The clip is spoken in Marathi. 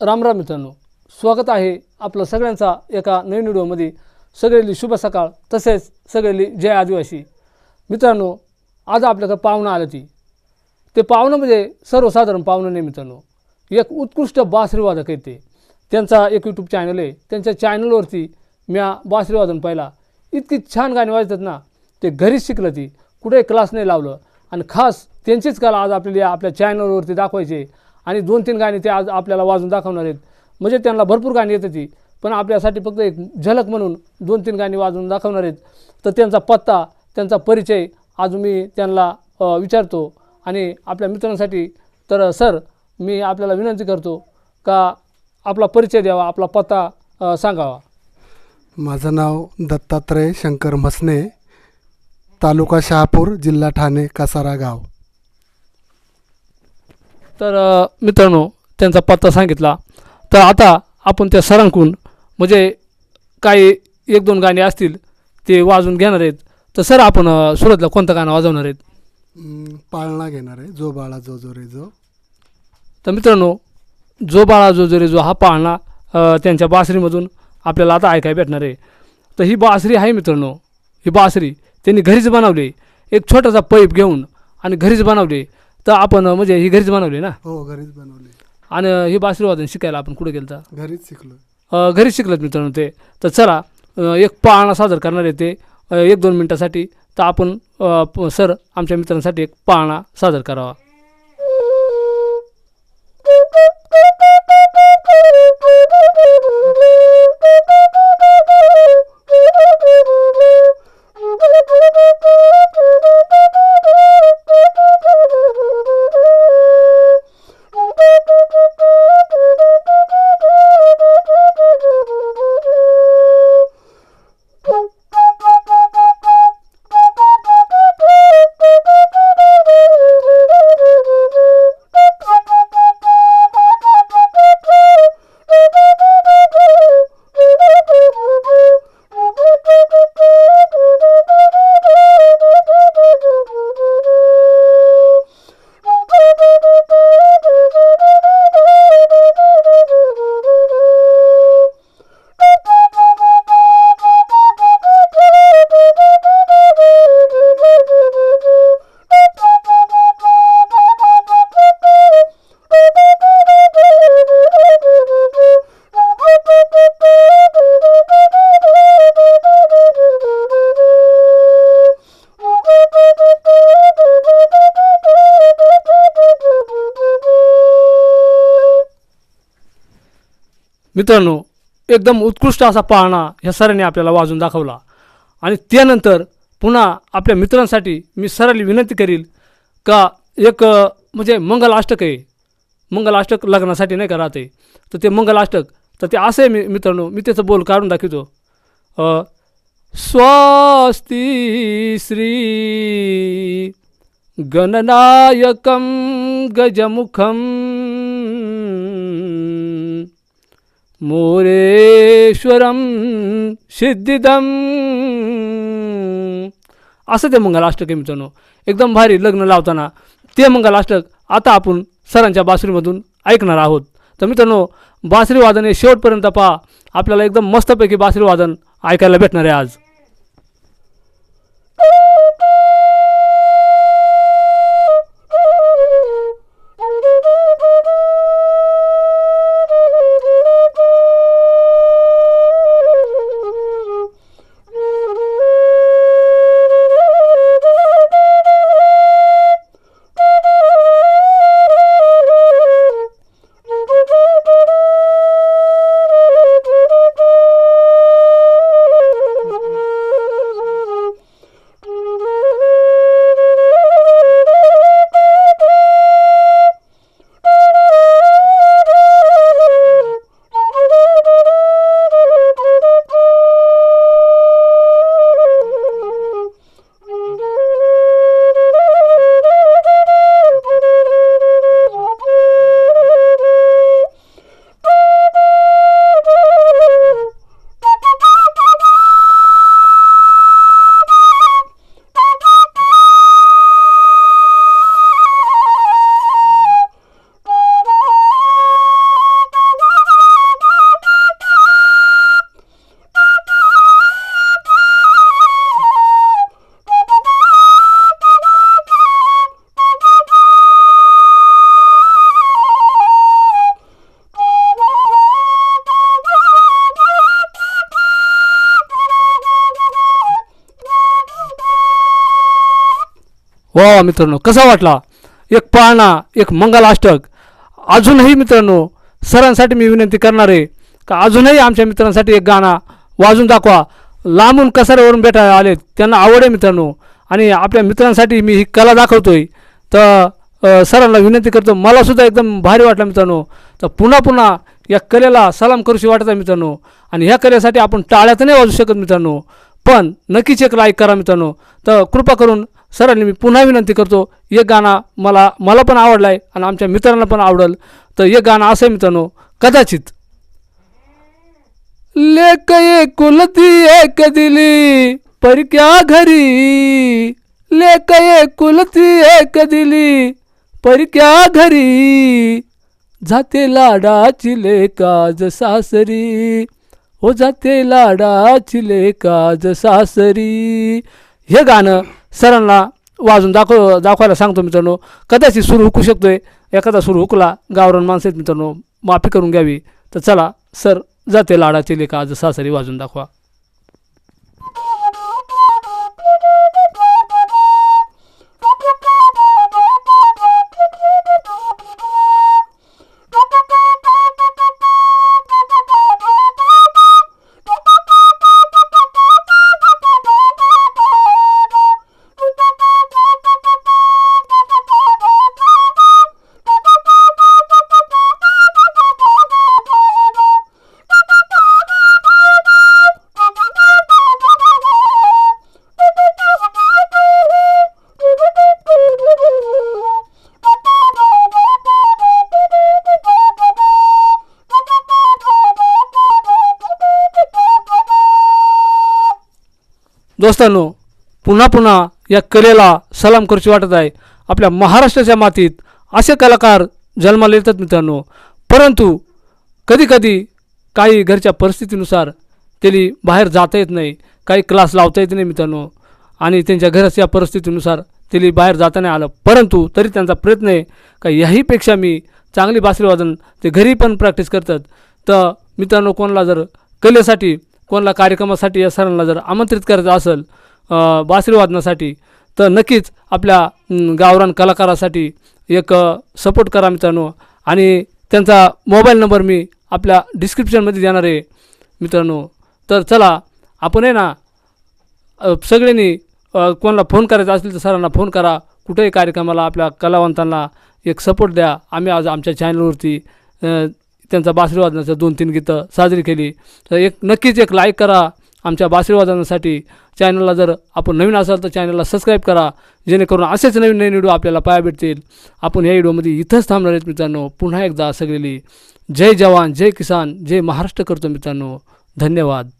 राम राम मित्रांनो स्वागत आहे आपलं सगळ्यांचा एका नवीन व्हिडिओमध्ये. सगळेली शुभ सकाळ तसेच सगळेली जय आदिवासी. मित्रांनो आज आपल्याकडे पाहुणं आलं ती. ते पाहुणं म्हणजे सर्वसाधारण पाहुणं नाही मित्रांनो. एक उत्कृष्ट बासरीवादक आहे ते. त्यांचा एक यूट्यूब चॅनल आहे. त्यांच्या चॅनलवरती म्या बासरीवादन पाहिला. इतकी छान गाणी वाजतात ना. ते घरीच शिकलं ती. कुठे क्लास नाही लावलं. आणि खास त्यांचीच कला आज आपल्याला आपल्या चॅनलवरती दाखवायचे. आणि दोन तीन गाणी ते आज आपल्याला वाजून दाखवणार आहेत. म्हणजे त्यांना भरपूर गाणी येत ती पण आपल्यासाठी फक्त एक झलक म्हणून दोन तीन गाणी वाजवून दाखवणार आहेत. तर त्यांचा पत्ता त्यांचा परिचय आज मी त्यांना विचारतो. आणि आपल्या मित्रांसाठी तर सर मी आपल्याला विनंती करतो का आपला परिचय द्यावा आपला पत्ता सांगावा. माझं नाव दत्तात्रय शंकर म्हसने तालुका शहापूर जिल्हा ठाणे कसारा गाव. तर मित्रांनो त्यांचा पत्ता सांगितला. तर आता आपण त्या सरांकडून म्हणजे काही एक दोन गाणी असतील ते वाजवून घेणार आहेत. तर सर आपण सुरतला कोणतं गाणं वाजवणार आहेत? पाळणा घेणार आहे जो बाळा जो जो रे जो. तर मित्रांनो जो बाळा जो जरे जो हा पाळणा त्यांच्या बासरीमधून आपल्याला आता ऐकायला भेटणार आहे. तर ही बासरी आहे मित्रांनो ही बासरी त्यांनी घरीच बनवली. एक छोटासा पैप घेऊन आणि घरीच बनवली. तर आपण म्हणजे ही घरीच बनवली ना? हो घरीच बनवले. आणि ही बासरी वादन शिकायला आपण कुठे गेलं तर घरीच शिकलो. अ, घरी शिकलत मित्रांनो ते. तर चला अ, एक पाळणा सादर करणार आहे ते. अ, एक दोन मिनटासाठी. तर आपण अ, प- सर आमच्या मित्रांसाठी एक पाळणा सादर करावा. मित्रांनो एकदम उत्कृष्ट असा पाळणा ह्या सरांनी आपल्याला वाजून दाखवला. आणि त्यानंतर पुन्हा आपल्या मित्रांसाठी मी सरांनी विनंती करील का एक म्हणजे मंगल अष्टक आहे. मंगल अष्टक लग्नासाठी नाही का राहते. तर ते मंगल अष्टक तर ते असं आहे मी मित्रांनो मी त्याचं बोल काढून दाखवतो. स्वस्ती श्री गणनायकं गजमुखम मोरेश्वरम सिद्धिदम असं ते मंगलाष्टक आहे मित्रांनो. एकदम भारी लग्न लावताना ते मंगलाष्टक आता आपण सरांच्या बासरीमधून ऐकणार आहोत. तर मित्रांनो बासरी वादन हे शेवटपर्यंत पहा. आपल्याला एकदम मस्तपैकी बासरी वादन ऐकायला भेटणार आहे आज. वा मित्रांनो कसा वाटला? एक पाळणा एक मंगलाष्टक. अजूनही मित्रांनो सरांसाठी मी विनंती करणार आहे का अजूनही आमच्या मित्रांसाठी एक गाणं वाजून दाखवा. लांबून कसाऱ्यावरून भेटायला आले त्यांना आवड आहे मित्रांनो. आणि आपल्या मित्रांसाठी मी ही कला दाखवतोय. तर सरांना विनंती करतो मलासुद्धा एकदम भारी वाटलं मित्रांनो. तर पुन्हा पुन्हा या कलेला सलाम करूशी वाटत आहे मित्रांनो. आणि ह्या कलेसाठी आपण टाळ्यात नाही वाजू शकत मित्रांनो. पण नक्कीच एक लाईक करा मित्रांनो. तर कृपा करून सरांनी मी पुन्हा विनंती करतो एक गाणं मला मला पण आवडलं आहे आणि आमच्या मित्रांना पण आवडेल. तर एक गाणं असं आहे मित्रांनो कदाचित. लेक कुलती एक दिली परक्या घरी. लेक कुलती एक दिली परक्या घरी. जाते लाडाची लेका सासरी. हो जाते लाडाची लेकाज सासरी. हे गाणं सरांना वाजून दाखव दाखवायला सांगतो मित्रांनो. कदाचित सुरू हुकू शकतोय. एखादा सुरू हुकला गावरान माणसं आहेत मित्रांनो माफी करून घ्यावी. तर चला सर जाते लाडाची लेखा आज सासरी वाजून दाखवा. दोस्तांनो पुन्हा पुन्हा या कलेला सलाम करूची वाटत आहे. आपल्या महाराष्ट्राच्या मातीत असे कलाकार जन्माला येतात मित्रांनो. परंतु कधीकधी काही घरच्या परिस्थितीनुसार त्यांनी बाहेर जाता येत नाही काही क्लास लावता येत नाही मित्रांनो. आणि त्यांच्या घराच्या परिस्थितीनुसार त्यांनी बाहेर जाता नाही आलं. परंतु तरी त्यांचा प्रयत्न आहे का याहीपेक्षा मी चांगली बासरी वादन ते घरी पण प्रॅक्टिस करतात. तर मित्रांनो कोणाला जर कलेसाठी कोणाला कार्यक्रमासाठी या सरांना जर आमंत्रित करायचं असेल बासरीवादनासाठी तर नक्कीच आपल्या गावरान कलाकारासाठी एक सपोर्ट करा मित्रांनो. आणि त्यांचा मोबाईल नंबर मी आपल्या डिस्क्रिप्शनमध्ये देणार आहे मित्रांनो. तर चला आपण आहे ना सगळ्यांनी कोणाला फोन करायचा असेल तर सरांना फोन करा. कुठेही कार्यक्रमाला आपल्या कलावंतांना एक सपोर्ट द्या. आम्ही आज आमच्या चॅनलवरती त्यांचा बासरी वादनाचं दोन तीन गीतं साजरी केली. तर एक नक्कीच एक लाईक करा आमच्या बासरी वादनासाठी चॅनलला जर आपण नवीन असाल तर चॅनलला सबस्क्राईब करा. जेणेकरून असेच नवीन नवीन व्हिडिओ आपल्याला पाया भेटतील. आपण या व्हिडिओमध्ये इथंच थांबणार आहेत मित्रांनो. पुन्हा एकदा सगळेली जय जवान जय किसान जय महाराष्ट्र करतो मित्रांनो. धन्यवाद.